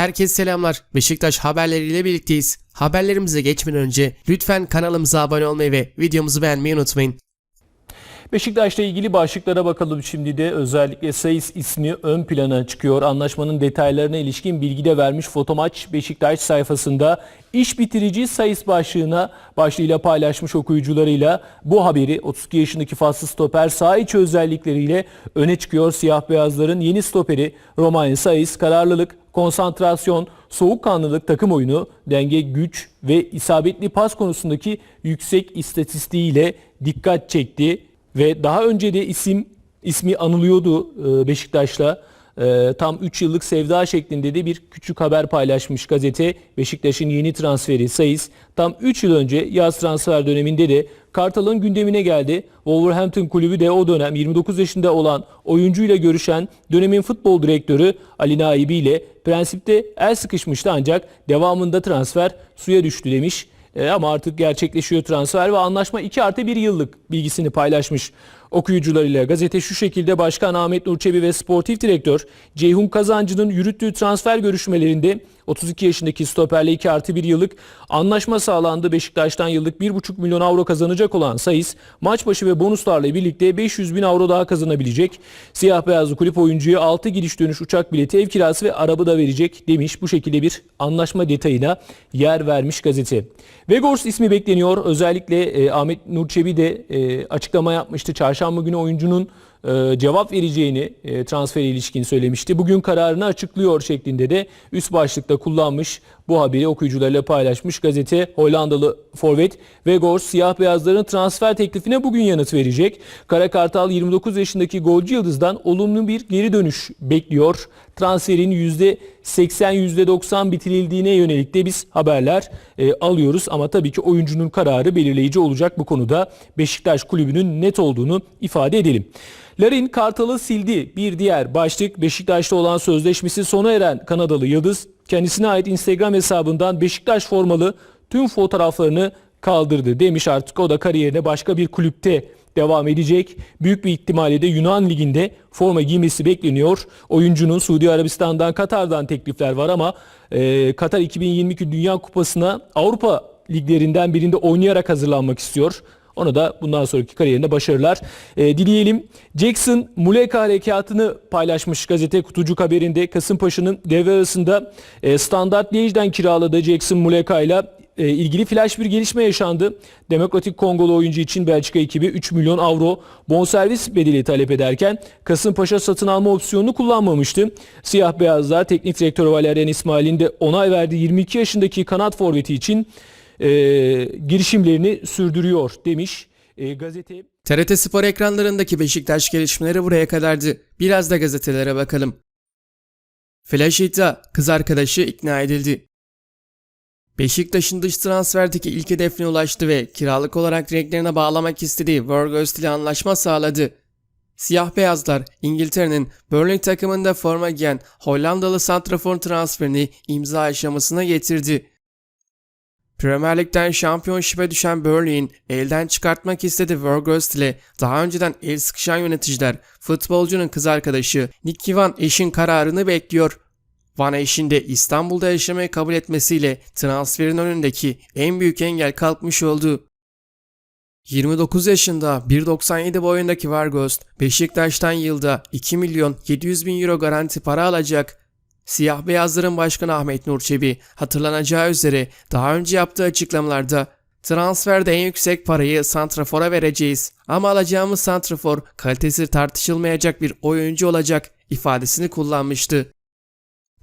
Herkese selamlar. Beşiktaş haberleriyle birlikteyiz. Haberlerimize geçmeden önce lütfen kanalımıza abone olmayı ve videomuzu beğenmeyi unutmayın. Beşiktaş'la ilgili başlıklara bakalım şimdi de özellikle Sayıs ismi ön plana çıkıyor. Anlaşmanın detaylarına ilişkin bilgi de vermiş Fotomaç Beşiktaş sayfasında iş bitirici Sayıs başlığına başlığıyla paylaşmış okuyucularıyla bu haberi 32 yaşındaki faslı stoper sağ içi özellikleriyle öne çıkıyor. Siyah beyazların yeni stoperi Romain Sayıs kararlılık, konsantrasyon, soğukkanlılık takım oyunu, denge, güç ve isabetli pas konusundaki yüksek istatistiğiyle dikkat çekti ve daha önce de isim ismi anılıyordu e, Beşiktaş'la. E, Tam 3 yıllık sevda şeklinde de bir küçük haber paylaşmış gazete. Beşiktaş'ın yeni transferi Sayıs tam 3 yıl önce yaz transfer döneminde de Kartal'ın gündemine geldi. Wolverhampton kulübü de o dönem 29 yaşında olan oyuncuyla görüşen dönemin futbol direktörü Ali Naibi ile prensipte el sıkışmıştı ancak devamında transfer suya düştü demiş. E, ama artık gerçekleşiyor transfer ve anlaşma 2 artı 1 yıllık bilgisini paylaşmış okuyucularıyla. Gazete şu şekilde Başkan Ahmet Nurçebi ve Sportif Direktör Ceyhun Kazancı'nın yürüttüğü transfer görüşmelerinde 32 yaşındaki stoperle 2 artı 1 yıllık anlaşma sağlandı. Beşiktaş'tan yıllık 1,5 milyon avro kazanacak olan Sayıs maç başı ve bonuslarla birlikte 500 bin avro daha kazanabilecek. Siyah beyazlı kulüp oyuncuya 6 gidiş dönüş uçak bileti, ev kirası ve araba da verecek demiş. Bu şekilde bir anlaşma detayına yer vermiş gazete. Vegors ismi bekleniyor. Özellikle e, Ahmet Nurçebi de e, açıklama yapmıştı. Çarşamba günü oyuncunun e, cevap vereceğini e, transfere ilişkin söylemişti. Bugün kararını açıklıyor şeklinde de üst başlıkta kullanmış bu haberi okuyucularıyla paylaşmış. Gazete Hollandalı forvet Vegors siyah beyazların transfer teklifine bugün yanıt verecek. Kara Kartal 29 yaşındaki golcü yıldızdan olumlu bir geri dönüş bekliyor. Transferin %80 %90 bitirildiğine yönelik de biz haberler e, alıyoruz ama tabii ki oyuncunun kararı belirleyici olacak bu konuda Beşiktaş kulübünün net olduğunu ifade edelim. Larin Kartal'ı sildi. Bir diğer başlık Beşiktaş'ta olan sözleşmesi sona eren Kanadalı Yıldız kendisine ait Instagram hesabından Beşiktaş formalı tüm fotoğraflarını kaldırdı demiş artık o da kariyerine başka bir kulüpte devam edecek. Büyük bir ihtimalle de Yunan Ligi'nde forma giymesi bekleniyor. Oyuncunun Suudi Arabistan'dan, Katar'dan teklifler var ama e, Katar 2022 Dünya Kupası'na Avrupa liglerinden birinde oynayarak hazırlanmak istiyor. Ona da bundan sonraki kariyerinde başarılar e, dileyelim. Jackson Muleka harekatını paylaşmış gazete Kutucuk haberinde. Kasımpaşa'nın devre arasında e, Standart Liège'den kiraladığı Jackson Muleka ile e, ilgili flash bir gelişme yaşandı. Demokratik Kongolu oyuncu için Belçika ekibi 3 milyon avro bonservis bedeli talep ederken Kasımpaşa satın alma opsiyonunu kullanmamıştı. Siyah beyazlar teknik direktör Valerian İsmail'in de onay verdiği 22 yaşındaki kanat forveti için e, girişimlerini sürdürüyor demiş e, gazete. TRT Spor ekranlarındaki Beşiktaş gelişmeleri buraya kadardı. Biraz da gazetelere bakalım. Flash iddia, kız arkadaşı ikna edildi. Beşiktaş'ın dış transferdeki ilk hedefine ulaştı ve kiralık olarak renklerine bağlamak istediği Vergöst ile anlaşma sağladı. Siyah beyazlar İngiltere'nin Burnley takımında forma giyen Hollandalı santrafor transferini imza aşamasına getirdi. Premier Lig'den şampiyonşipe düşen Burnley'in elden çıkartmak istediği Vergöst ile daha önceden el sıkışan yöneticiler futbolcunun kız arkadaşı Nicky Van Esch'in kararını bekliyor. Van Esch'in de İstanbul'da yaşamayı kabul etmesiyle transferin önündeki en büyük engel kalkmış oldu. 29 yaşında 1.97 boyundaki Vergöst Beşiktaş'tan yılda 2 milyon 700 bin euro garanti para alacak. Siyah beyazların başkanı Ahmet Nur Çebi hatırlanacağı üzere daha önce yaptığı açıklamalarda transferde en yüksek parayı santrafora vereceğiz ama alacağımız santrafor kalitesi tartışılmayacak bir oyuncu olacak ifadesini kullanmıştı.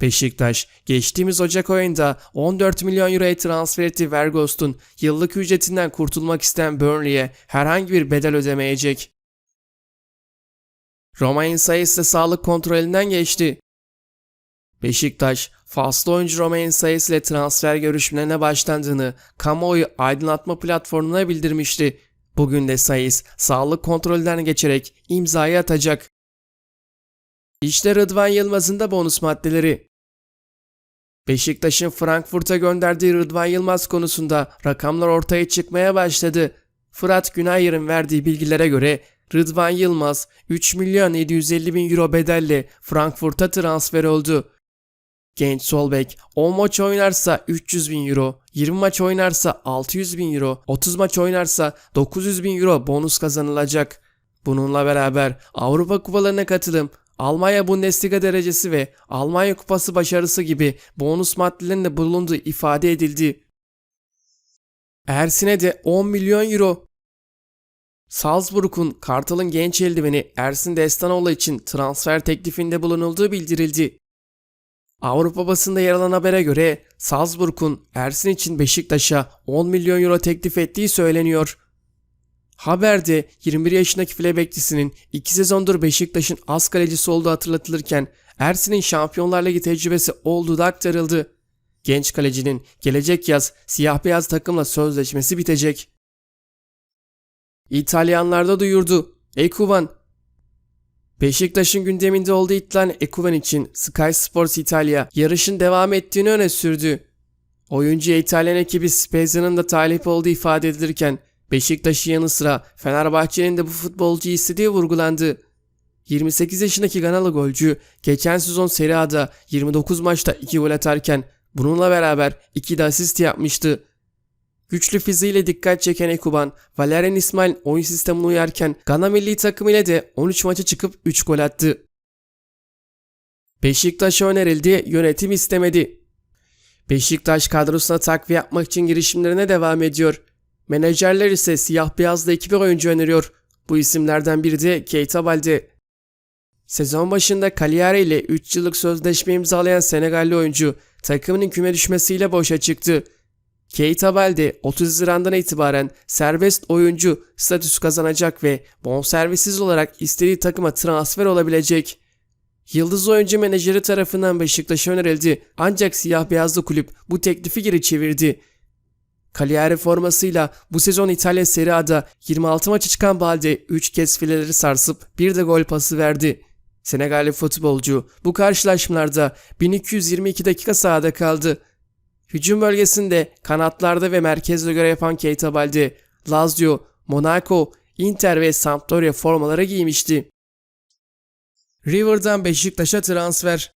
Beşiktaş geçtiğimiz Ocak ayında 14 milyon euroya transfer ettiği Vergost'un yıllık ücretinden kurtulmak isteyen Burnley'e herhangi bir bedel ödemeyecek. Romain Sayıs ise sağlık kontrolünden geçti. Beşiktaş, faslı oyuncu Romain Sayıs ile transfer görüşmelerine başlandığını kamuoyu aydınlatma platformuna bildirmişti. Bugün de Sayıs sağlık kontrolünden geçerek imzayı atacak. İşte Rıdvan Yılmaz'ın da bonus maddeleri. Beşiktaş'ın Frankfurt'a gönderdiği Rıdvan Yılmaz konusunda rakamlar ortaya çıkmaya başladı. Fırat Günayır'ın verdiği bilgilere göre Rıdvan Yılmaz 3 milyon 750 bin euro bedelle Frankfurt'a transfer oldu. Genç sol bek 10 maç oynarsa 300 bin euro, 20 maç oynarsa 600 bin euro, 30 maç oynarsa 900 bin euro bonus kazanılacak. Bununla beraber Avrupa kupalarına katılım, Almanya Bundesliga derecesi ve Almanya kupası başarısı gibi bonus maddelerin de bulunduğu ifade edildi. Ersin'e de 10 milyon euro. Salzburg'un Kartal'ın genç eldiveni Ersin Destanoğlu için transfer teklifinde bulunulduğu bildirildi. Avrupa basında yer alan habere göre Salzburg'un Ersin için Beşiktaş'a 10 milyon euro teklif ettiği söyleniyor. Haberde 21 yaşındaki file bekçisinin 2 sezondur Beşiktaş'ın az kalecisi olduğu hatırlatılırken Ersin'in Şampiyonlar Ligi tecrübesi olduğu da aktarıldı. Genç kalecinin gelecek yaz siyah beyaz takımla sözleşmesi bitecek. İtalyanlarda duyurdu. Ekuban Beşiktaş'ın gündeminde olduğu iddialan Ekuban için Sky Sports İtalya yarışın devam ettiğini öne sürdü. Oyuncuya İtalyan ekibi Spezia'nın da talip olduğu ifade edilirken Beşiktaş'ın yanı sıra Fenerbahçe'nin de bu futbolcuyu istediği vurgulandı. 28 yaşındaki Ganalı golcü geçen sezon Serie A'da 29 maçta 2 gol atarken bununla beraber 2 de asist yapmıştı. Güçlü fiziğiyle dikkat çeken Ekuban, Valerian İsmail oyun sistemine uyarken Gana milli takımı ile de 13 maça çıkıp 3 gol attı. Beşiktaş'a önerildi, yönetim istemedi. Beşiktaş kadrosuna takviye yapmak için girişimlerine devam ediyor. Menajerler ise siyah beyazlı ekibe oyuncu öneriyor. Bu isimlerden biri de Keita Balde. Sezon başında Cagliari ile 3 yıllık sözleşme imzalayan Senegalli oyuncu takımının küme düşmesiyle boşa çıktı. Keita Balde 30 Haziran'dan itibaren serbest oyuncu statüsü kazanacak ve bonservisiz olarak istediği takıma transfer olabilecek. Yıldız oyuncu menajeri tarafından Beşiktaş'a önerildi ancak siyah beyazlı kulüp bu teklifi geri çevirdi. Cagliari formasıyla bu sezon İtalya Serie A'da 26 maça çıkan Balde 3 kez fileleri sarsıp bir de gol pası verdi. Senegalli futbolcu bu karşılaşmalarda 1222 dakika sahada kaldı. Hücum bölgesinde kanatlarda ve merkezde görev yapan Keita Balde, Lazio, Monaco, Inter ve Sampdoria formaları giymişti. River'dan Beşiktaş'a transfer.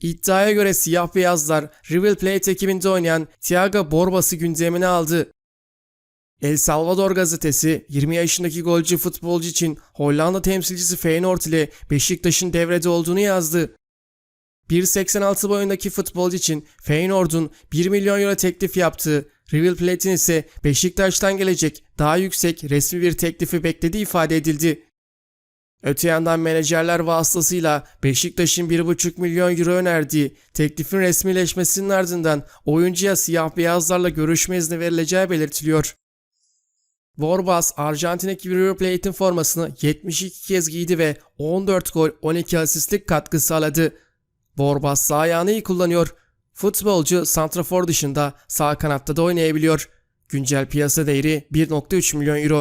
İddiaya göre siyah beyazlar River Plate ekibinde oynayan Thiago Borbas'ı gündemine aldı. El Salvador gazetesi 20 yaşındaki golcü futbolcu için Hollanda temsilcisi Feyenoord ile Beşiktaş'ın devrede olduğunu yazdı. 1.86 boyundaki futbolcu için Feyenoord'un 1 milyon euro teklif yaptığı, River Plate'in ise Beşiktaş'tan gelecek daha yüksek resmi bir teklifi beklediği ifade edildi. Öte yandan menajerler vasıtasıyla Beşiktaş'ın 1,5 milyon euro önerdiği teklifin resmileşmesinin ardından oyuncuya siyah beyazlarla görüşme izni verileceği belirtiliyor. Borbas, Arjantin ekibi River Plate'in formasını 72 kez giydi ve 14 gol 12 asistlik katkı sağladı. Borbas sağ ayağını iyi kullanıyor. Futbolcu santrafor dışında sağ kanatta da oynayabiliyor. Güncel piyasa değeri 1.3 milyon euro.